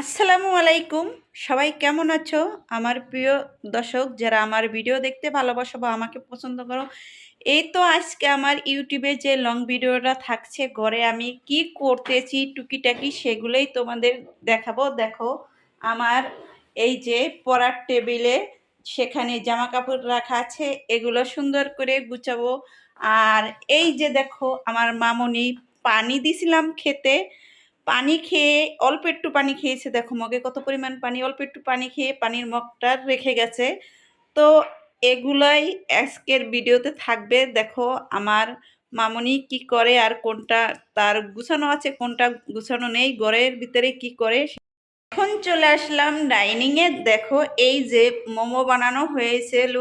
আসসালামু আলাইকুম। সবাই কেমন আছো? আমার প্রিয় দর্শক, যারা আমার ভিডিও দেখতে ভালোবাসো বা আমাকে পছন্দ করো, এই তো আজকে আমার ইউটিউবে যে লং ভিডিওটা থাকছে, ঘরে আমি কি করতেছি, টুকিটাকি সেগুলোই তোমাদের দেখাবো। দেখো, আমার এই যে পড়ার টেবিলে সেখানে জামা কাপড় রাখা আছে, এগুলো সুন্দর করে গুছাবো। আর এই যে দেখো, আমার মামনি পানি দিছিলাম খেতে পানি খেয়ে, অল্প একটু পানি খেয়েছে, দেখো মগে কত পরিমাণ পানি, অল্প একটু পানি খেয়ে পানির মগটা রেখে গেছে। তো এগুলাই আজকের ভিডিওতে থাকবে। দেখো আমার মামনি কি করে আর কোনটা তার গুছানো আছে, কোনটা গুছানো নেই, ঘরের ভিতরে কি করে এখন চলে আসলাম ডাইনিংয়ে। দেখো এই যে মোমো বানানো হয়েছিল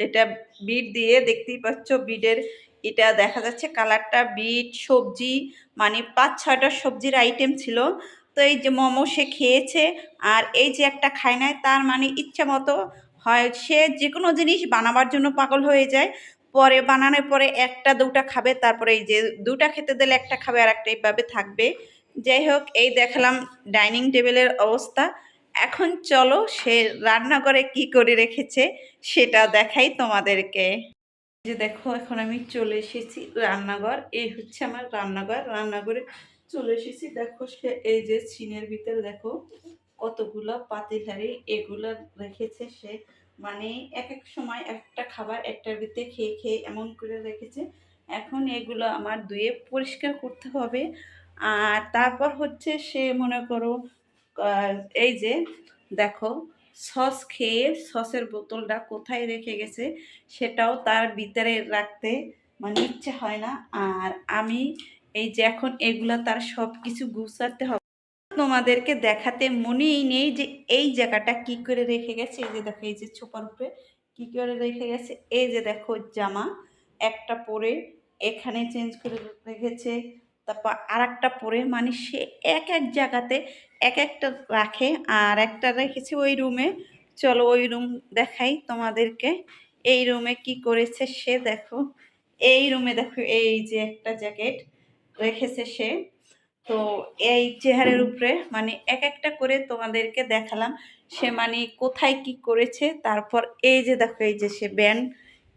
এটা বিট দিয়ে, দেখতেই পাচ্ছ বিটের এটা দেখা যাচ্ছে কালারটা বিট, সবজি মানে পাঁচ, ছয়টা সবজির আইটেম ছিল। তো এই যে মোমো সে খেয়েছে আর এই যে একটা খায় নাই, তার মানে ইচ্ছা মতো হয় সে যে কোনো জিনিস বানাবার জন্য পাগল হয়ে যায়। পরে বানানোর পরে একটা, দুটা খাবে, তারপরে এই যে দুটা খেতে দিলে একটা খাবে আর একটা এইভাবে থাকবে। যাই হোক, এই দেখালাম ডাইনিং টেবিলের অবস্থা। এখন চলো সে রান্নাঘরে কি করে রেখেছে সেটা দেখাই তোমাদেরকে। যে দেখো, এখন আমি চলে এসেছি রান্নাঘর। এই হচ্ছে আমার রান্নাঘর। রান্নাঘরে চলে এসেছি। দেখো সে, এই যে চিনের ভিতরে দেখো, কতগুলো পাতিল হাড়ি এগুলো রেখেছে সে। মানে এক এক সময় একটা খাবার একটার ভিতরে খেয়ে খেয়ে এমন করে রেখেছে। এখন এগুলো আমার ধুয়ে পরিষ্কার করতে হবে। আর তারপর হচ্ছে সে, মনে করো এই যে দেখো সস খেয়ে সসের বোতলটা কোথায় রেখে গেছে সেটাও তার ভিতরে রাখতে মানে ইচ্ছে হয় না। আর আমি এই যে এখন এগুলো তার সব কিছু গুছাতে হবে। তোমাদেরকে দেখাতে মনেই নেই যে এই জায়গাটা কি করে রেখে গেছে। এই যে দেখো, এই যে ছোপার উপরে কী করে রেখে গেছে। এই যে দেখো জামা, একটা পরে এখানে চেঞ্জ করে রেখেছে। তারপর আর একটা পরে মানে সে এক এক জায়গাতে এক একটা রাখে আর একটা রেখেছে ওই রুমে। চলো ওই রুম দেখাই তোমাদেরকে। এই রুমে কি করেছে সে দেখো। এই রুমে দেখো, এই যে একটা জ্যাকেট রেখেছে সে। তো এই চেহারের উপরে মানে এক একটা করে তোমাদেরকে দেখালাম সে মানে কোথায় কি করেছে। তারপর এই যে দেখো, এই যে সে ব্যান্ড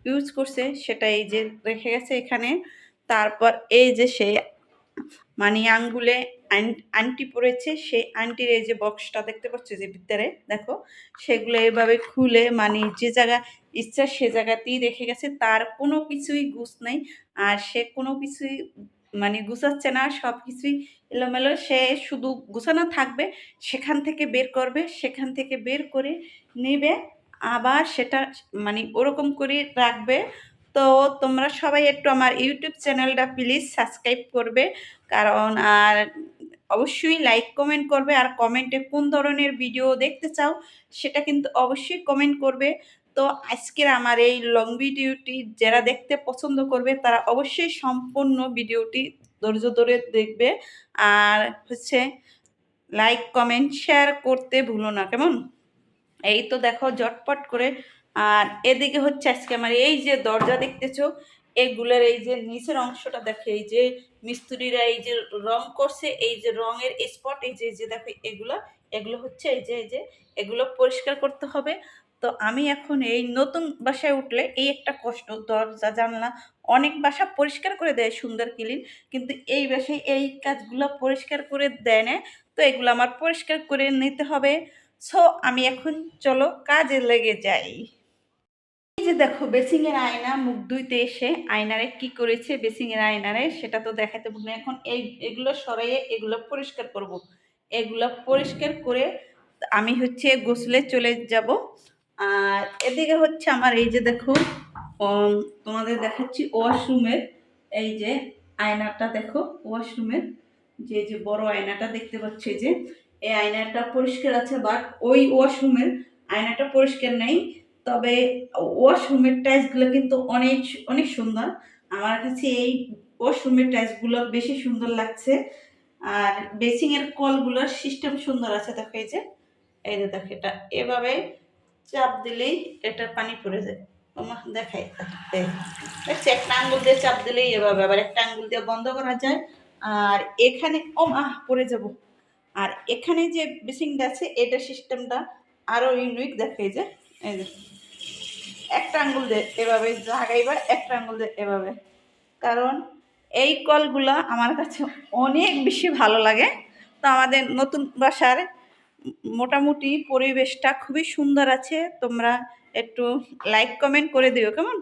ইউজ করছে, সেটা এই যে রেখে গেছে এখানে। তারপর এই যে সে মানে আঙ্গুলে আন্টি পড়েছে সেই আন্টির এই যে বক্সটা দেখতে পাচ্ছ যে ভিতরে, দেখো, সেগুলো এভাবে খুলে মানে যে জায়গা ইচ্ছা সে জায়গাতেই রেখে গেছে, তার কোনো কিছুই গুছ নেই, আর সে কোনো কিছুই মানে গুছাচ্ছে না, সব কিছুই এলোমেলো, সে শুধু গুছানো থাকবে, সেখান থেকে বের করবে, সেখান থেকে বের করে নেবে, আবার সেটা মানে ওরকম করে রাখবে তো তোমরা সবাই একটু আমার ইউটিউব চ্যানেলটা প্লিজ সাবস্ক্রাইব করবে। কারণ, আর অবশ্যই লাইক কমেন্ট করবে। আর কমেন্টে কোন ধরনের ভিডিও দেখতে চাও, সেটা কিন্তু অবশ্যই কমেন্ট করবে। তো আজকের আমার এই লং ভিডিওটি যারা দেখতে পছন্দ করবে, তারা অবশ্যই সম্পূর্ণ ভিডিওটি ধৈর্য ধরে দেখবে। আর হচ্ছে লাইক কমেন্ট শেয়ার করতে ভুলো না, কেমন? এই তো দেখো জটপট করে আর এদিকে হচ্ছে আজকে আমার এই যে দরজা দেখতেছো, এগুলোর এই যে নিচের অংশটা দেখে, এই যে মিস্ত্রিরা এই যে রং করছে, এই যে রঙের স্পট এই যে যে দেখো এগুলো এগুলো হচ্ছে এই যে এই যে, এগুলো পরিষ্কার করতে হবে। তো আমি এখন এই নতুন বাসায় উঠলে এই একটা কষ্ট, দরজা, জানলা অনেক বাসা পরিষ্কার করে দেয় সুন্দর ক্লিন কিন্তু এই বাসায় এই কাজগুলো পরিষ্কার করে দেয় না, তো এগুলো আমার পরিষ্কার করে নিতে হবে। সো আমি এখন চলো কাজে লেগে যাই। যে দেখো, বেসিংয়ের আয়না, মুখ ধুইতে এসে আয়নারে কি করেছে? বেসিংয়ের আয়নারে, সেটা তো দেখাতে ভুল এখন এই, এগুলো সরাইয়ে এগুলো পরিষ্কার করব। এগুলো পরিষ্কার করে আমি হচ্ছে গোসলে চলে যাব। আর এদিকে হচ্ছে আমার এই যে দেখো তোমাদের দেখাচ্ছি ওয়াশরুমের এই যে আয়নাটা দেখো, ওয়াশরুমের যে যে বড় আয়নাটা দেখতে পাচ্ছি যে, এই আয়নাটা পরিষ্কার আছে বাট ওই ওয়াশরুমের আয়নাটা পরিষ্কার নেই। তবে ওয়াশরুমের টাইলসগুলো কিন্তু অনেক অনেক সুন্দর। আমার কাছে এই ওয়াশরুমের টাইলসগুলো বেশি সুন্দর লাগছে। আর বেসিংয়ের কলগুলোর সিস্টেম সুন্দর আছে, দেখো এই যে। এই যে দেখো এটা। এভাবে চাপ দিলেই এটা পানি পড়ে যায়। ওমা, দেখাই। দেখছি, একটা আঙ্গুল দিয়ে চাপ দিলেই এভাবে। আবার একটা আঙ্গুল দিয়ে বন্ধ করা যায়। আর এখানে ও মা পড়ে যাব। আর এখানে যে বেসিংটা আছে, এটা সিস্টেমটা আরও ইউনিক দেখে এই যে। এই যে, একটা আঙ্গুল দিয়ে এভাবে একটা আঙ্গুল দিয়ে এভাবে। কারণ এই কলগুলো আমার কাছে অনেক বেশি ভালো লাগে। তো আমাদের নতুন বাসার মোটামুটি পরিবেশটা খুবই সুন্দর আছে। তোমরা একটু লাইক কমেন্ট করে দিও, কেমন?